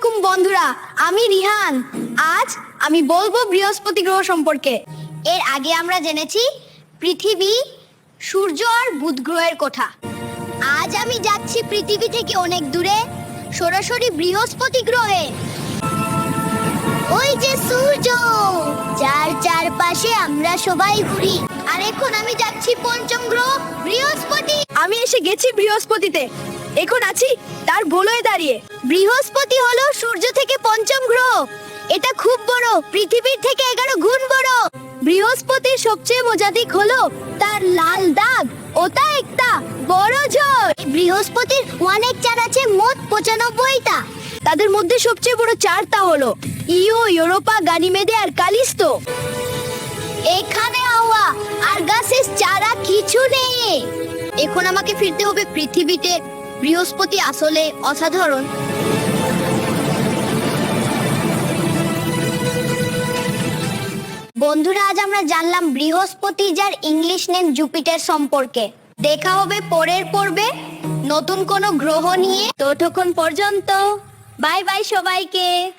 আলাইকুম বন্ধুরা, আমি রিহান। আজ আমি বলব বৃহস্পতি গ্রহ সম্পর্কে। এর আগে আমরা জেনেছি পৃথিবী, সূর্য আর বুধ গ্রহের কথা। আজ আমি যাচ্ছি পৃথিবী থেকে অনেক দূরে, সরাসরি বৃহস্পতি গ্রহে। ওই যে সূর্য, যার চারপাশে আমরা সবাই ঘুরি। আর এখন আমি যাচ্ছি পঞ্চম গ্রহ, বৃহস্পতি। আমি এসে গেছি বৃহস্পতিতে। এখন আছি তার বলয়ে দাঁড়িয়ে। বৃহস্পতি হলো সূর্য থেকে পঞ্চম গ্রহ। এটা খুব বড়, পৃথিবীর থেকে এগারো গুণ বড়। বৃহস্পতির সবচেয়ে মজাদিক হলো তার লাল দাগ ওটা একটা বড় ঝড়। বৃহস্পতির অনেক চার আছে, মোট পঁচানব্বইটা। তাদের মধ্যে সবচেয়ে বড় চারটা হলো ইও, ইউরোপা, গানিমেদে আর কালিস্তো। এখানে হাওয়া আর গাছের চারা কিছু নেই। এখন আমাকে ফিরতে হবে পৃথিবীতে। বৃহস্পতি আসলে অসাধারণ। বন্ধুরা, আজ আমরা জানলাম বৃহস্পতি যার ইংলিশ নেম জুপিটার সম্পর্কে। দেখা হবে পরের পর্বে। নতুন কোনো গ্রহ নিয়ে। ততক্ষণ পর্যন্ত বাই বাই সবাইকে।